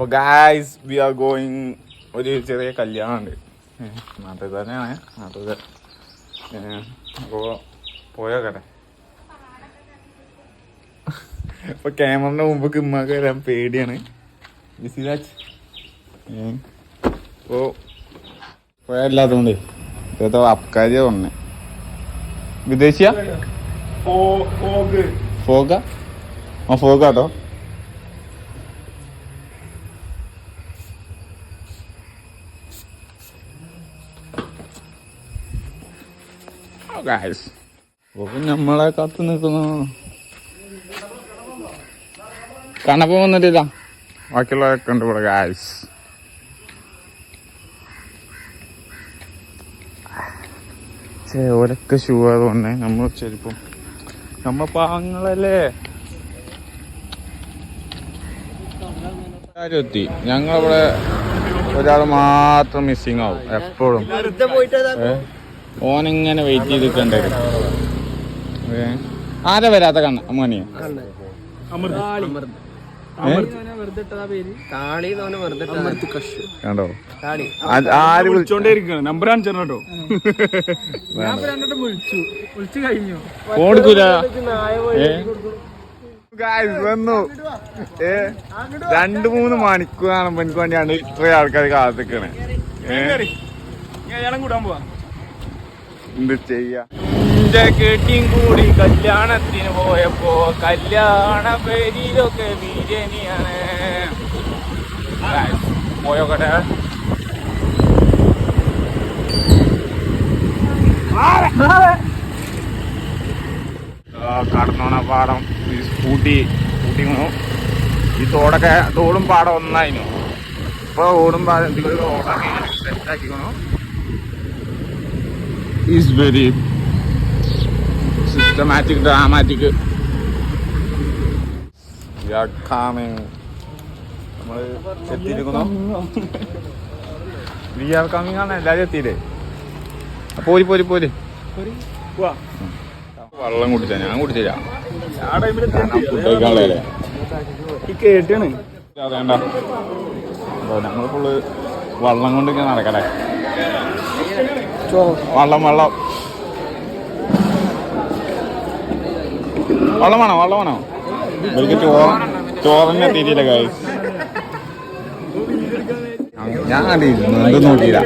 അപ്പോൾ guys V are going ഒരു ചെറിയ കല്യാണമുണ്ട്. നാട്ടിൽ തന്നെയാണ്. നാട്ടിൽ അപ്പോൾ പോയോക്കട്ടെ ഇപ്പൊ ക്യാമറിന്റെ മുമ്പ് കിമ്മാക്ക് വരാൻ പേടിയാണ്. ബിസിരാജ് ഓ പോയല്ലാത്തോണ്ട് ഇപ്പോഴത്തെ അപ്കാരിയ തോന്നേ വിദേശിയ? ഫോഗ ആ? ഫോഗാട്ടോ ഗായ്സ് അപ്പൊ നമ്മളെ കാത്ത് നിൽക്കുന്നു. കണപ്പ് വന്നിട്ടില്ല. ബാക്കിയുള്ളവരൊക്കെ ഉണ്ട് ഇവിടെ ഗായ്സ് ചേ ഓരൊക്കെ ഷൂ ആയതുകൊണ്ട് നമ്മൾ ചെരുപ്പം. നമ്മ പാങ്ങളല്ലേ എത്തി ഞങ്ങളവിടെ ഒരാൾ മാത്രം മിസ്സിങ് ആവും എപ്പോഴും? ഓനിങ്ങനെ വെയിറ്റ് ചെയ്ത് നിൽക്കണ്ടായിരുന്നു ആരെ വരാത്ത കണ്ണ? അമ്മണിയെ കണ്ടോ? ആര് നമ്പർ കാണിച്ചു കൊടുക്കൂല വന്നു. ഏ? രണ്ട് മൂന്ന് മണിക്കൂറാണ് എനിക്ക് വേണ്ടിയാണ് ഇത്രയും ആൾക്കാർ കാത്തിക്കണേ. ഞാൻ കൂടാൻ പോവാ. എന്ത് ചെയ്യാ? എന്റെ കെട്ടിയും കൂടി കല്യാണത്തിന് പോയപ്പോ കല്യാണ പേരിലൊക്കെ ബിരിയാണിയാണ്. പോയോക്കട്ടെ കടന്നോണ പാടം ഈ സ്കൂട്ടി സ്കൂട്ടി. ഈ തോടൊക്കെ തോടും പാടം ഒന്നായിരുന്നു ഇപ്പൊ ഓടും പാടം സെറ്റാക്കിക്കണു ഈസ് വെരി സിസ്റ്റമാറ്റിക് ഡ്രാമാറ്റിക് നമ്മൾ എത്തിയിരിക്കുന്നു. വി ആർ കമ്മിങ് ആണ്. എല്ലാരും എത്തിയില്ലേ? പോരി പോരി പോരി. വെള്ളം കുടിച്ചാ ഞാൻ കുടിച്ചില്ല. കേട്ടാണ് അതേണ്ട നമ്മൾ ഫുള്ള് വെള്ളം കൊണ്ട് ഇങ്ങനെ നടക്കട്ടെ. വെള്ളം വെള്ളം. വെള്ളം വേണോ വെള്ളം വേണോ? ഇവർക്ക് ചോറ് ചോറിന് എത്തിയിട്ടില്ല കായ് ഞാൻ കണ്ടിരുന്നു എന്ത് നോക്കിയില്ല.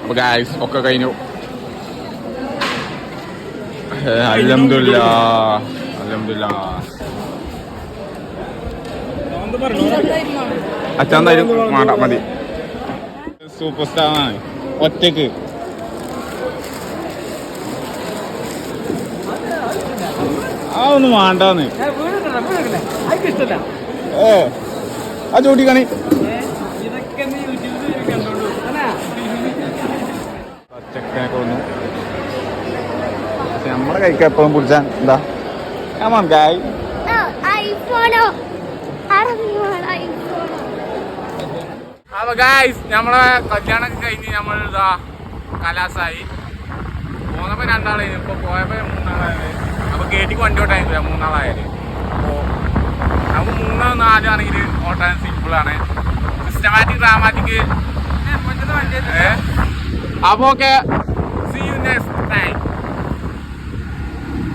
അപ്പൊ ഗായ്സ് ഒക്കെ കഴിഞ്ഞു. അലഹമില്ല അലഹമില്ല അച്ഛൻ എന്തായാലും വേണ്ട മതി. സൂപ്പർ സ്റ്റാർ ആണ്. ഒറ്റയ്ക്ക്. ആ ഒന്നും വേണ്ടാന്ന്. ഏ ആ ചൂട്ടി കണി. പച്ചക്കനൊക്കെ വന്നു. പക്ഷെ നമ്മളെ കൈക്ക് എപ്പോഴും പിടിച്ചാൻ എന്താ? ഐ ഗായ് അപ്പൊ ഗായ്സ് നമ്മളെ കല്യാണം കഴിഞ്ഞ് നമ്മൾ ഇതാ കലാസായി. പോന്നപ്പോ രണ്ടാളായി ഇപ്പൊ പോയപ്പോ മൂന്നാളായത്. അപ്പൊ കേട്ടിക്ക് വണ്ടി ഓട്ടാനില്ല മൂന്നാളായാലും അപ്പോ നമുക്ക് മൂന്നോ നാലോ ആണെങ്കിൽ ഓട്ടാൻ സിമ്പിൾ ആണ്. സിസ്റ്റമാറ്റിക് ഡ്രാമാറ്റിക് അപ്പൊ okay see you next time